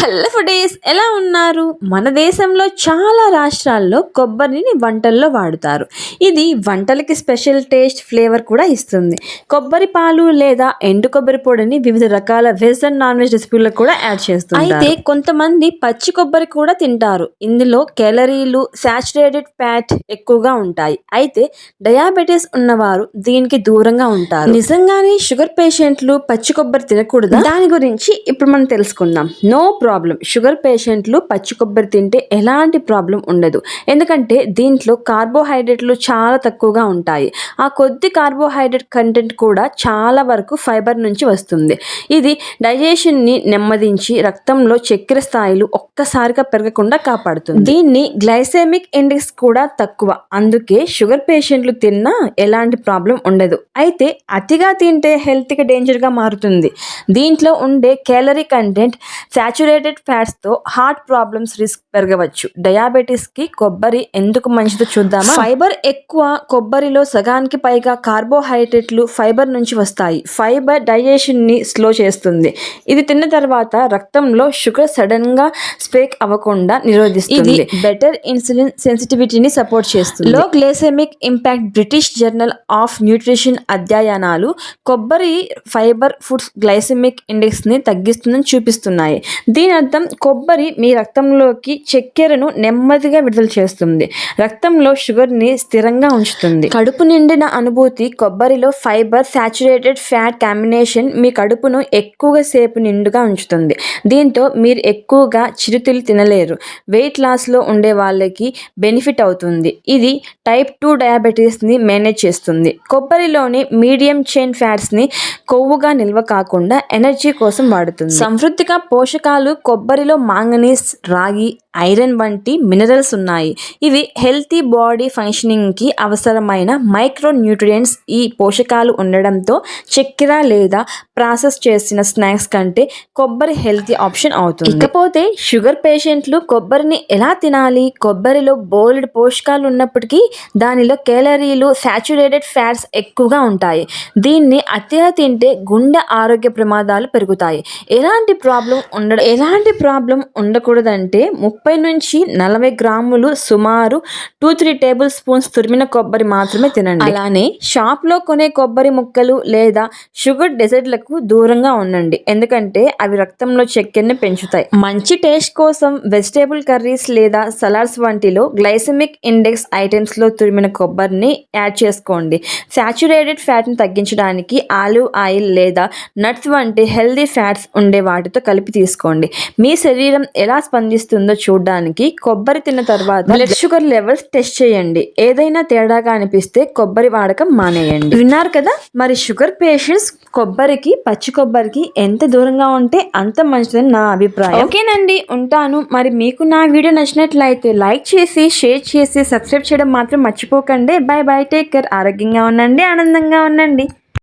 Hello foodies ఎలా ఉన్నారు? మన దేశంలో చాలా రాష్ట్రాల్లో కొబ్బరిని వంటల్లో వాడుతారు. ఇది వంటలకి స్పెషల్ టేస్ట్ ఫ్లేవర్ కూడా ఇస్తుంది. కొబ్బరి పాలు లేదా ఎండు కొబ్బరి పొడిని వివిధ రకాల వెజ్ అండ్ నాన్ వెజ్ రెసిపీలకు కూడా యాడ్ చేస్తారు అయితే కొంతమంది పచ్చి కొబ్బరి కూడా తింటారు. ఇందులో కేలరీలు సాచురేటెడ్ ఫ్యాట్ ఎక్కువగా ఉంటాయి. అయితే డయాబెటీస్ ఉన్నవారు దీనికి దూరంగా ఉంటారు. నిజంగానే షుగర్ పేషెంట్లు పచ్చి కొబ్బరి తినకూడదు? దాని గురించి ఇప్పుడు మనం తెలుసుకుందాం. నో ప్రాబ్లం ప్రాబ్లం షుగర్ పేషెంట్లు పచ్చి కొబ్బరి తింటే ఎలాంటి ప్రాబ్లం ఉండదు. ఎందుకంటే దీంట్లో కార్బోహైడ్రేట్లు చాలా తక్కువగా ఉంటాయి. ఆ కొద్ది కార్బోహైడ్రేట్ కంటెంట్ కూడా చాలా వరకు ఫైబర్ నుంచి వస్తుంది. ఇది డైజెషన్ని నెమ్మదించి రక్తంలో చక్కెర స్థాయిలు ఒక్కసారిగా పెరగకుండా కాపాడుతుంది. దీన్ని గ్లైసెమిక్ ఇండెక్స్ కూడా తక్కువ. అందుకే షుగర్ పేషెంట్లు తిన్నా ఎలాంటి ప్రాబ్లం ఉండదు. అయితే అతిగా తింటే హెల్త్కి డేంజర్గా మారుతుంది. దీంట్లో ఉండే క్యాలరీ కంటెంట్ సాచురేటెడ్ ఫ్యాట్స్తో హార్ట్ ప్రాబ్లమ్స్ రిస్క్ పెరగవచ్చు. డయాబెటీస్కి కొబ్బరి ఎందుకు మంచిదో చూద్దామా? ఫైబర్ ఎక్కువ కొబ్బరిలో సగానికి పైగా కార్బోహైడ్రేట్లు ఫైబర్ నుంచి వస్తాయి. ఫైబర్ డైజెషన్ని స్లో చేస్తుంది. ఇది తిన్న తర్వాత రక్తంలో షుగర్ సడన్గా స్పేక్ అవ్వకుండా నిరోధిస్తుంది. ఇది బెటర్ ఇన్సులిన్ సెన్సిటివిటీని సపోర్ట్ చేస్తుంది. Low glycaemic impact British journal of nutrition అధ్యయనాలు కొబ్బరి ఫైబర్ ఫుడ్స్ గ్లైసెమిక్ ఇండెక్స్ని తగ్గిస్తుందని చూపిస్తున్నాయి. దీని అర్థం కొబ్బరి మీ రక్తంలోకి చక్కెరను నెమ్మదిగా విడుదల చేస్తుంది. రక్తంలో షుగర్ని స్థిరంగా ఉంచుతుంది. కడుపు నిండిన అనుభూతి కొబ్బరిలో ఫైబర్ సాచురేటెడ్ ఫ్యాట్ కాంబినేషన్ మీ కడుపును ఎక్కువగా సేపు నిండుగా ఉంచుతుంది. దీంతో మీరు ఎక్కువగా చిరుతిలు తినలేరు. వెయిట్ లాస్లో ఉండే వాళ్ళకి బెనిఫిట్ అవుతుంది. ఇది టైప్ టూ డయాబెటీస్ని మేనేజ్ చేస్తుంది. కొబ్బరిలోని మీడియం చైన్ ఫ్యాట్స్ని కొవ్వుగా నిల్వ కాకుండా ఎనర్జీ కోసం వాడుతుంది. సమృద్ధిగా పోషకాలు కొబ్బరిలో మాంగనీస్ రాగి ఐరన్ వంటి మినరల్స్ ఉన్నాయి. ఇవి హెల్తీ బాడీ ఫంక్షనింగ్కి అవసరమైన మైక్రో న్యూట్రియంట్స్ ఈ పోషకాలు ఉండడంతో చక్కెర లేదా ప్రాసెస్ చేసిన స్నాక్స్ కంటే కొబ్బరి హెల్తీ ఆప్షన్ అవుతుంది. ఇకపోతే షుగర్ పేషెంట్లు కొబ్బరిని ఎలా తినాలి? కొబ్బరిలో బోల్డ్ పోషకాలు ఉన్నప్పటికీ దానిలో కేలరీలు సాచురేటెడ్ ఫ్యాట్స్ ఎక్కువగా ఉంటాయి. దీన్ని అతిగా తింటే గుండె ఆరోగ్య ప్రమాదాలు పెరుగుతాయి. ఎలాంటి ప్రాబ్లం ఉండడం ఎలా ఎలాంటి ప్రాబ్లం ఉండకూడదంటే ముప్పై నుంచి నలభై గ్రాములు సుమారు టూ త్రీ టేబుల్ స్పూన్స్ తురిమిన కొబ్బరి మాత్రమే తినండి. అలానే షాప్లో కొనే కొబ్బరి ముక్కలు లేదా షుగర్ డెజర్ట్లకు దూరంగా ఉండండి. ఎందుకంటే అవి రక్తంలో చక్కెరని పెంచుతాయి. మంచి టేస్ట్ కోసం వెజిటేబుల్ కర్రీస్ లేదా సలాడ్స్ వంటిలో గ్లైసెమిక్ ఇండెక్స్ ఐటమ్స్లో తురిమిన కొబ్బరిని యాడ్ చేసుకోండి. శాచురేటెడ్ ఫ్యాట్ని తగ్గించడానికి ఆలివ్ ఆయిల్ లేదా నట్స్ వంటి హెల్దీ ఫ్యాట్స్ ఉండే వాటితో కలిపి తీసుకోండి. మీ శరీరం ఎలా స్పందిస్తుందో చూడడానికి కొబ్బరి తిన్న తర్వాత బ్లడ్ షుగర్ లెవెల్స్ టెస్ట్ చేయండి. ఏదైనా తేడాగా అనిపిస్తే కొబ్బరి వాడకం మానేయండి. విన్నారు కదా? మరి షుగర్ పేషెంట్స్ కొబ్బరికి పచ్చి కొబ్బరికి ఎంత దూరంగా ఉంటే అంత మంచిదని నా అభిప్రాయం. ఓకేనండి ఉంటాను. మరి మీకు నా వీడియో నచ్చినట్లయితే లైక్ చేసి షేర్ చేసి సబ్స్క్రైబ్ చేయడం మాత్రం మర్చిపోకండి. Bye bye take care. ఆరోగ్యంగా ఉండండి ఆనందంగా ఉండండి.